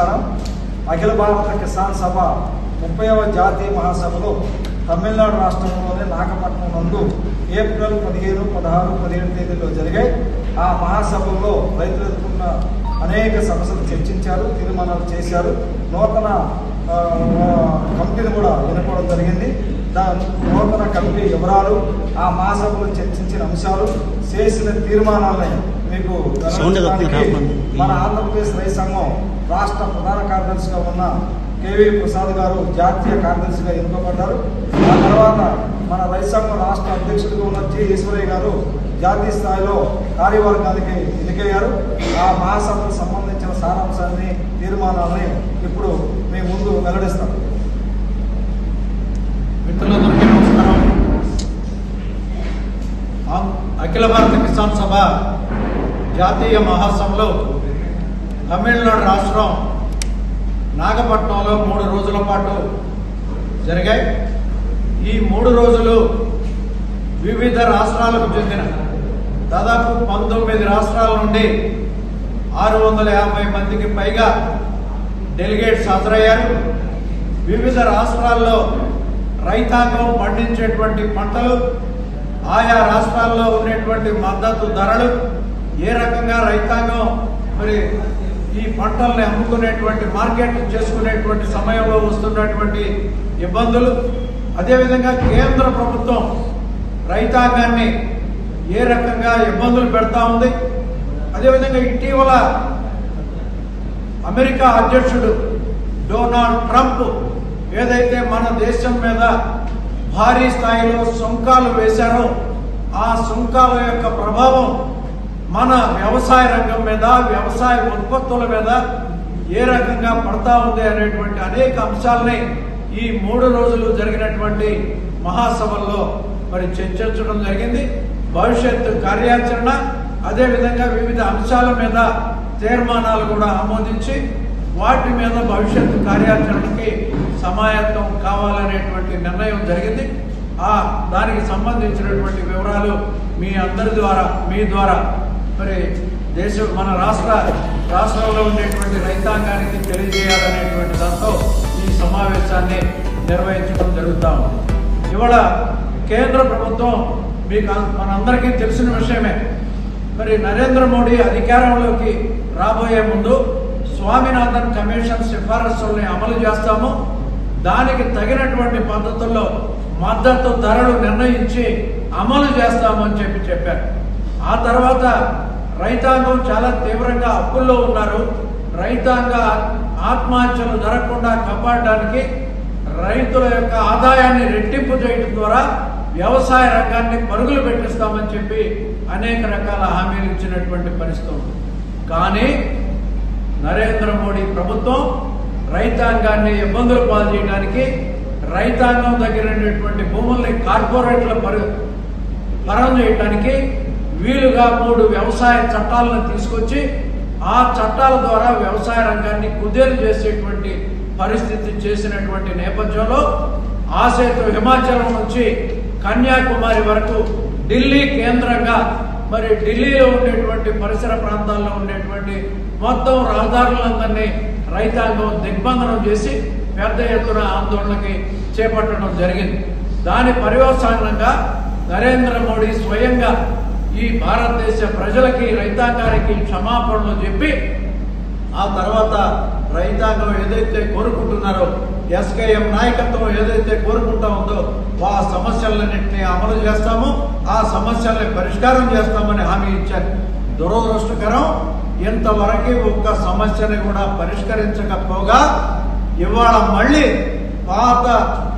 సమాచారం అఖిల భారత కిసాన్ సభ ముప్పైవ జాతీయ మహాసభలో తమిళనాడు రాష్ట్రంలోని నాగపట్నం నందు ఏప్రిల్ పదిహేను పదహారు పదిహేడు తేదీల్లో జరిగాయి. ఆ మహాసభల్లో రైతులు ఎదుర్కొన్న అనేక సమస్యలు చర్చించారు తీర్మానాలు చేశారు. నూతన కమిటీని కూడా ఎన్నుకోవడం జరిగింది. దాని నూతన కమిటీ వివరాలు ఆ మహాసభలో చర్చించిన అంశాలు చేసిన తీర్మానాలని మీకు మన ఆంధ్రప్రదేశ్ రైతు సంఘం రాష్ట్ర ప్రధాన కార్యదర్శిగా ఉన్న కేవీ ప్రసాద్ గారు జాతీయ కార్యదర్శిగా ఎన్నుకోబడ్డారు. ఆ తర్వాత మన రైతు సంఘం రాష్ట్ర అధ్యక్షుడిగా ఉన్న జి ఈశ్వరయ్య గారు జాతీయ స్థాయిలో కార్యవర్గానికి ఎన్నికయ్యారు. ఆ మహాసభకు సంబంధించిన సారాంశాన్ని తీర్మానాన్ని ఇప్పుడు మీ ముందు వెల్లడిస్తాం. మిత్రులందరికీ నమస్కారం. అఖిల భారత కిసాన్ సభ జాతీయ మహాసభలో తమిళనాడు రాష్ట్రం నాగపట్నంలో మూడు రోజుల పాటు జరిగాయి. ఈ మూడు రోజులు వివిధ రాష్ట్రాలకు చెందిన దాదాపు పంతొమ్మిది రాష్ట్రాల నుండి ఆరు వందల యాభై మందికి పైగా డెలిగేట్స్ హాజరయ్యారు. వివిధ రాష్ట్రాల్లో రైతాంగం పండించేటువంటి పంటలు ఆయా రాష్ట్రాల్లో ఉండేటువంటి మద్దతు ధరలు ఏ రకంగా రైతాంగం మరి ఈ పంటల్ని అమ్ముకునేటువంటి మార్కెట్ చేసుకునేటువంటి సమయంలో వస్తున్నటువంటి ఇబ్బందులు. అదేవిధంగా కేంద్ర ప్రభుత్వం రైతాంగాన్ని ఏ రకంగా ఇబ్బందులు పెడతా ఉంది? అదేవిధంగా ఇటీవల అమెరికా అధ్యక్షుడు డొనాల్డ్ ట్రంప్ ఏదైతే మన దేశం మీద భారీ స్థాయిలో సుంకాలు వేశారో ఆ సుంకాల యొక్క ప్రభావం మన వ్యవసాయ రంగం మీద వ్యవసాయ ఉత్పత్తుల మీద ఏ రకంగా పడతా ఉంది అనేటువంటి అనేక అంశాలని ఈ మూడు రోజులు జరిగినటువంటి మహాసభల్లో మరి చర్చించడం జరిగింది. భవిష్యత్తు కార్యాచరణ అదేవిధంగా వివిధ అంశాల మీద తీర్మానాలు కూడా ఆమోదించి వాటి మీద భవిష్యత్తు కార్యాచరణకి సమాయత్తం కావాలనేటువంటి నిర్ణయం జరిగింది. ఆ దానికి సంబంధించినటువంటి వివరాలు మీ అందరి ద్వారా మీ ద్వారా మరి దేశ మన రాష్ట్ర రాష్ట్రంలో ఉండేటువంటి రైతాంగానికి తెలియజేయాలనేటువంటి దాంతో ఈ సమావేశాన్ని నిర్వహించడం జరుగుతాము ఉంది. ఇవాళ కేంద్ర ప్రభుత్వం మీకు మనందరికీ తెలిసిన విషయమే. మరి నరేంద్ర మోడీ అధికారంలోకి రాబోయే ముందు స్వామినాథన్ కమిషన్ సిఫారసుల్ని అమలు చేస్తాము. దానికి తగినటువంటి పద్ధతుల్లో మద్దతు ధరలు నిర్ణయించి అమలు చేస్తామని చెప్పి చెప్పారు. ఆ తర్వాత రైతాంగం చాలా తీవ్రంగా అప్పుల్లో ఉన్నారు. రైతాంగ ఆత్మహత్యలు జరగకుండా కాపాడడానికి రైతుల యొక్క ఆదాయాన్ని రెట్టింపు చేయడం ద్వారా వ్యవసాయ రంగాన్ని పరుగులు పెట్టిస్తామని చెప్పి అనేక రకాల హామీలు ఇచ్చినటువంటి పరిస్థితి ఉంది. కానీ నరేంద్ర మోడీ ప్రభుత్వం రైతాంగాన్ని ఇబ్బందులు పాల్చేయడానికి రైతాంగం దగ్గర ఉండేటువంటి భూముల్ని కార్పొరేట్ల పరు పరం చేయడానికి వీలుగా మూడు వ్యవసాయ చట్టాలను తీసుకొచ్చి ఆ చట్టాల ద్వారా వ్యవసాయ రంగాన్ని కుదేలు చేసేటువంటి పరిస్థితి చేసినటువంటి నేపథ్యంలో ఆ సేతు హిమాచలం నుంచి కన్యాకుమారి వరకు ఢిల్లీ కేంద్రంగా మరి ఢిల్లీలో ఉండేటువంటి పరిసర ప్రాంతాల్లో ఉండేటువంటి మొత్తం రహదారులందరినీ రైతాంగం దిగ్బంధనం చేసి పెద్ద ఎత్తున ఆందోళనకి చేపట్టడం జరిగింది. దాని పర్యవసానంగా నరేంద్ర మోడీ స్వయంగా ఈ భారతదేశ ప్రజలకి రైతాంగానికి క్షమాపణలు చెప్పి ఆ తర్వాత రైతాంగం ఏదైతే కోరుకుంటున్నారో ఎస్కేఎం నాయకత్వం ఏదైతే కోరుకుంటా ఉందో ఆ సమస్యలన్నింటినీ అమలు చేస్తాము. ఆ సమస్యల్ని పరిష్కారం చేస్తామని హామీ ఇచ్చారు. దురదృష్టకరం ఇంతవరకు ఒక్క సమస్యని కూడా పరిష్కరించకపోగా ఇవాళ మళ్ళీ పాత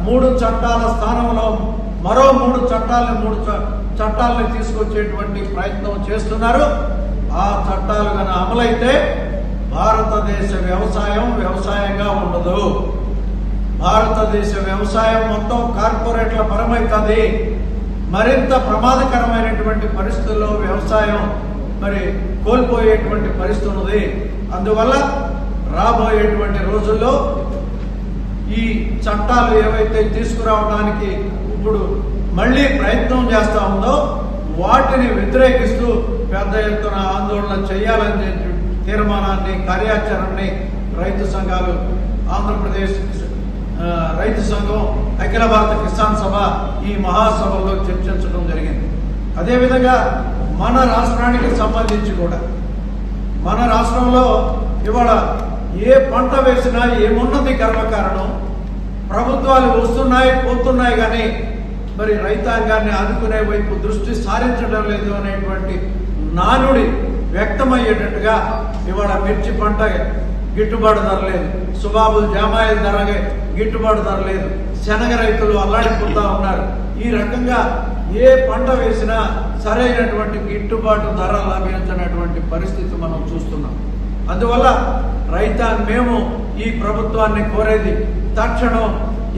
మూడు చట్టాల స్థానంలో మరో మూడు చట్టాలని మూడు చ- చట్టాలని తీసుకొచ్చేటువంటి ప్రయత్నం చేస్తున్నారు. ఆ చట్టాలు కనుక అమలైతే భారతదేశ వ్యవసాయం వ్యవసాయంగా ఉండదు. భారతదేశ వ్యవసాయం మొత్తం కార్పొరేట్ల పరమవుతుంది మరింత ప్రమాదకరమైనటువంటి పరిస్థితుల్లో వ్యవసాయం మరి కోల్పోయేటువంటి పరిస్థితి ఉన్నది. అందువల్ల రాబోయేటువంటి రోజుల్లో ఈ చట్టాలు ఏవైతే తీసుకురావడానికి ఇప్పుడు మళ్ళీ ప్రయత్నం చేస్తా ఉందో వాటిని వ్యతిరేకిస్తూ పెద్ద ఎత్తున ఆందోళన చేయాలని తీర్మానాన్ని కార్యాచరణని రైతు సంఘాలు ఆంధ్రప్రదేశ్ రైతు సంఘం అఖిల భారత కిసాన్ సభ ఈ మహాసభలో చర్చించడం జరిగింది. అదేవిధంగా మన రాష్ట్రానికి సంబంధించి కూడా. మన రాష్ట్రంలో ఇవాళ ఏ పంట వేసినా ఏమున్నది గర్వకారణం ప్రభుత్వాలు వస్తున్నాయి పోతున్నాయి కానీ మరి రైతాంగాన్ని ఆదుకునే వైపు దృష్టి సారించడం లేదు అనేటువంటి నానుడి వ్యక్తమయ్యేటట్టుగా ఇవాళ మిర్చి పంట గిట్టుబాటు ధర లేదు. సుబాబుల్ జామాయల ధర గిట్టుబాటు ధర లేదు. శనగ రైతులు అల్లాడిపోతా ఉన్నారు. ఈ రకంగా ఏ పంట వేసినా సరైనటువంటి గిట్టుబాటు ధర లభించినటువంటి పరిస్థితి మనం చూస్తున్నాం. అందువల్ల రైతా మేము ఈ ప్రభుత్వాన్ని కోరేది తక్షణం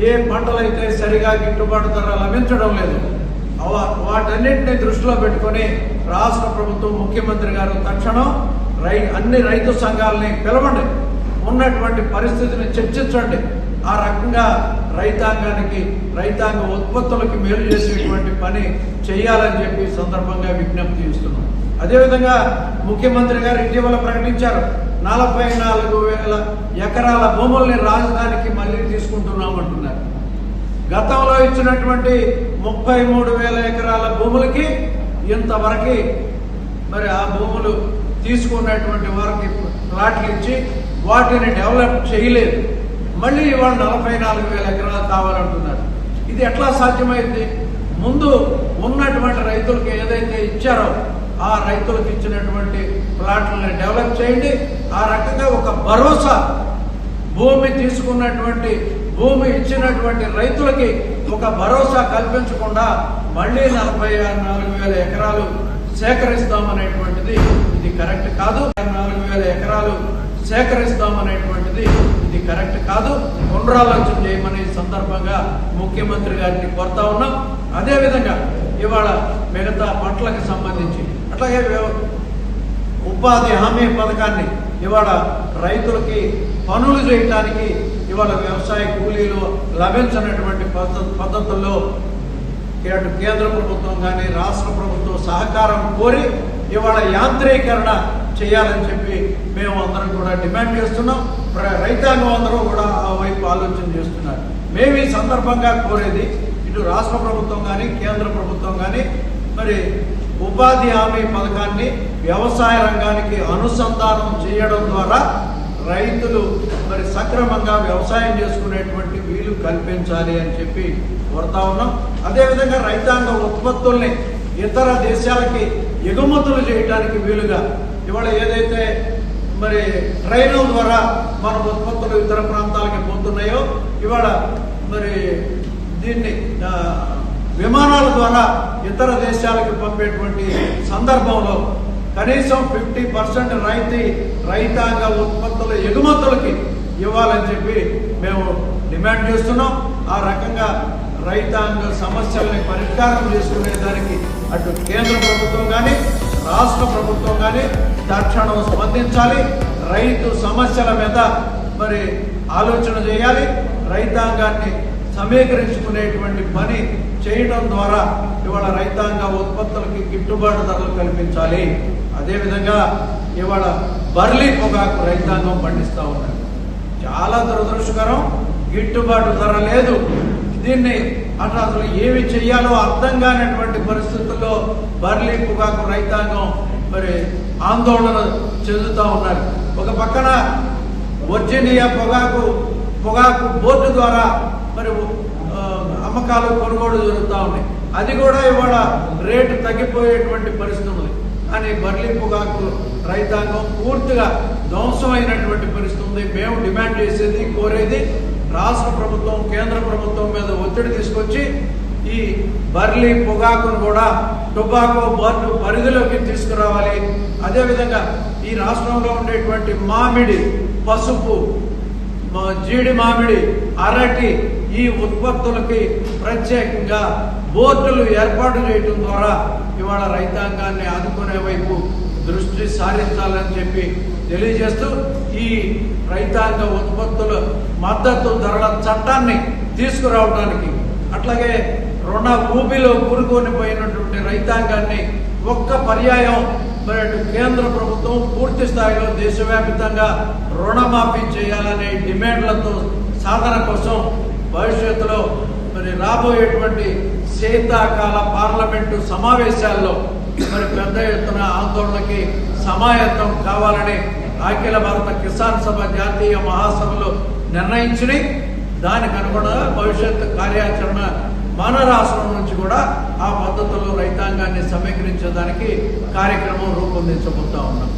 ఏ పంటలైతే సరిగా గిట్టుబాటు ధర లభించడం లేదు వాటన్నింటినీ దృష్టిలో పెట్టుకొని రాష్ట్ర ప్రభుత్వం ముఖ్యమంత్రి గారు తక్షణం రై అన్ని రైతు సంఘాలని పిలవండి. ఉన్నటువంటి పరిస్థితిని చర్చించండి. ఆ రకంగా రైతాంగానికి రైతాంగ ఉత్పత్తులకి మేలు చేసేటువంటి పని చేయాలని చెప్పి సందర్భంగా విజ్ఞప్తి చేస్తున్నాం. అదేవిధంగా ముఖ్యమంత్రి గారు ఇటీవల ప్రకటించారు. నలభై నాలుగు వేల ఎకరాల భూముల్ని రాజధానికి మళ్ళీ తీసుకుంటున్నామంటున్నారు గతంలో ఇచ్చినటువంటి ముప్పై మూడు వేల ఎకరాల భూములకి ఇంతవరకు మరి ఆ భూములు తీసుకున్నటువంటి వారికి ప్లాట్లు ఇచ్చి వాటిని డెవలప్ చేయలేదు. మళ్ళీ ఇవాళ నలభై నాలుగు వేల ఎకరాలు కావాలంటున్నారు. ఇది ఎట్లా సాధ్యమైంది? ముందు ఉన్నటువంటి రైతులకు ఏదైతే ఇచ్చారో ఆ రైతులకు ఇచ్చినటువంటి ప్లాట్లని డెవలప్ చేయండి. ఆ రకంగా ఒక భరోసా భూమి తీసుకున్నటువంటి భూమి ఇచ్చినటువంటి రైతులకి ఒక భరోసా కల్పించకుండా మళ్ళీ నలభై నాలుగు వేల ఎకరాలు సేకరిస్తామనేటువంటిది ఇది కరెక్ట్ కాదు. నాలుగు వేల ఎకరాలు సేకరిస్తామనేటువంటిది ఇది కరెక్ట్ కాదు. పునరాలోచన చేయమని సందర్భంగా ముఖ్యమంత్రి గారిని కోరుతా ఉన్నాం. అదేవిధంగా ఇవాళ మిగతా పంటలకు సంబంధించి అట్లాగే ఉపాధి హామీ పథకాన్ని ఇవాళ రైతులకి పనులు చేయటానికి ఇవాళ వ్యవసాయ కూలీలు లభించినటువంటి పద్ధ పద్ధతుల్లో ఇటు కేంద్ర ప్రభుత్వం కానీ రాష్ట్ర ప్రభుత్వం సహకారం కోరి ఇవాళ యాంత్రీకరణ చేయాలని చెప్పి మేము అందరం కూడా డిమాండ్ చేస్తున్నాం. రైతాంగం అందరూ కూడా ఆ వైపు ఆలోచన చేస్తున్నారు. మేము ఈ సందర్భంగా కోరేది ఇటు రాష్ట్ర ప్రభుత్వం కానీ కేంద్ర ప్రభుత్వం కానీ మరి ఉపాధి హామీ పథకాన్ని వ్యవసాయ రంగానికి అనుసంధానం చేయడం ద్వారా రైతులు మరి సక్రమంగా వ్యవసాయం చేసుకునేటువంటి వీలు కల్పించాలి అని చెప్పి కోరుతా ఉన్నాం. అదేవిధంగా రైతాంగ ఉత్పత్తుల్ని ఇతర దేశాలకి ఎగుమతులు చేయడానికి వీలుగా ఇవాళ ఏదైతే మరి ట్రైన్ల ద్వారా మన ఉత్పత్తులు ఇతర ప్రాంతాలకి పోతున్నాయో ఇవాళ మరి దీన్ని విమానాల ద్వారా ఇతర దేశాలకు పంపేటువంటి సందర్భంలో కనీసం ఫిఫ్టీ పర్సెంట్ రైతీ రైతాంగ ఉత్పత్తుల ఎగుమతులకి ఇవ్వాలని చెప్పి మేము డిమాండ్ చేస్తున్నాం. ఆ రకంగా రైతాంగ సమస్యల్ని పరిష్కారం చేసుకునే దానికి అటు కేంద్ర ప్రభుత్వం కానీ రాష్ట్ర ప్రభుత్వం కానీ తక్షణం స్పందించాలి. రైతు సమస్యల మీద మరి ఆలోచన చేయాలి. రైతాంగాన్ని సమీకరించుకునేటువంటి పని చేయడం ద్వారా ఇవాళ రైతాంగ ఉత్పత్తులకి గిట్టుబాటు ధరలు కల్పించాలి. అదేవిధంగా ఇవాళ బర్లీ పొగాకు రైతాంగం పండిస్తూ ఉన్నారు. చాలా దురదృష్టకరం గిట్టుబాటు ధర లేదు. దీన్ని అట్లా అసలు ఏమి చెయ్యాలో అర్థం కానటువంటి పరిస్థితుల్లో బర్లీ పొగాకు రైతాంగం మరి ఆందోళన చెందుతూ ఉన్నారు. ఒక పక్కన వర్జీనియా పొగాకు పొగాకు బోర్డు ద్వారా మరి అమ్మకాలు కొనుగోలు జరుగుతూ ఉన్నాయి. అది కూడా ఇవాళ రేటు తగ్గిపోయేటువంటి పరిస్థితి ఉంది. కానీ బర్లీ పొగాకు రైతాంగం పూర్తిగా ధ్వంసమైనటువంటి పరిస్థితి ఉంది. మేము డిమాండ్ చేసేది కోరేది రాష్ట్ర ప్రభుత్వం కేంద్ర ప్రభుత్వం మీద ఒత్తిడి తీసుకొచ్చి ఈ బర్లీ పొగాకును కూడా టొబాకో బర్లు పరిధిలోకి తీసుకురావాలి. అదేవిధంగా ఈ రాష్ట్రంలో ఉండేటువంటి మామిడి పసుపు జీడి మామిడి అరటి ఈ ఉత్పత్తులకి ప్రత్యేకంగా బోర్డులు ఏర్పాటు చేయడం ద్వారా ఇవాళ రైతాంగాన్ని ఆదుకునే వైపు దృష్టి సారించాలని చెప్పి తెలియజేస్తూ ఈ రైతాంగ ఉత్పత్తుల మద్దతు ధరల చట్టాన్ని తీసుకురావడానికి అట్లాగే రుణ భూమిలో కూరుకొని పోయినటువంటి రైతాంగాన్ని ఒక్క పర్యాయం మరి కేంద్ర ప్రభుత్వం పూర్తి స్థాయిలో దేశవ్యాప్తంగా రుణమాఫీ చేయాలనే డిమాండ్లతో సాధన కోసం భవిష్యత్తులో మరి రాబోయేటువంటి శీతాకాల పార్లమెంటు సమావేశాల్లో మరి పెద్ద ఎత్తున ఆందోళనకి సమాయత్తం కావాలని అఖిల భారత కిసాన్ సభ జాతీయ మహాసభలు నిర్ణయించినాయి. దానికి అనుగుణంగా భవిష్యత్ కార్యాచరణ మన రాష్ట్రం నుంచి కూడా ఆ పద్ధతిలో రైతాంగాన్ని సమీకరించడానికి కార్యక్రమం రూపొందించబోతా ఉన్నాం.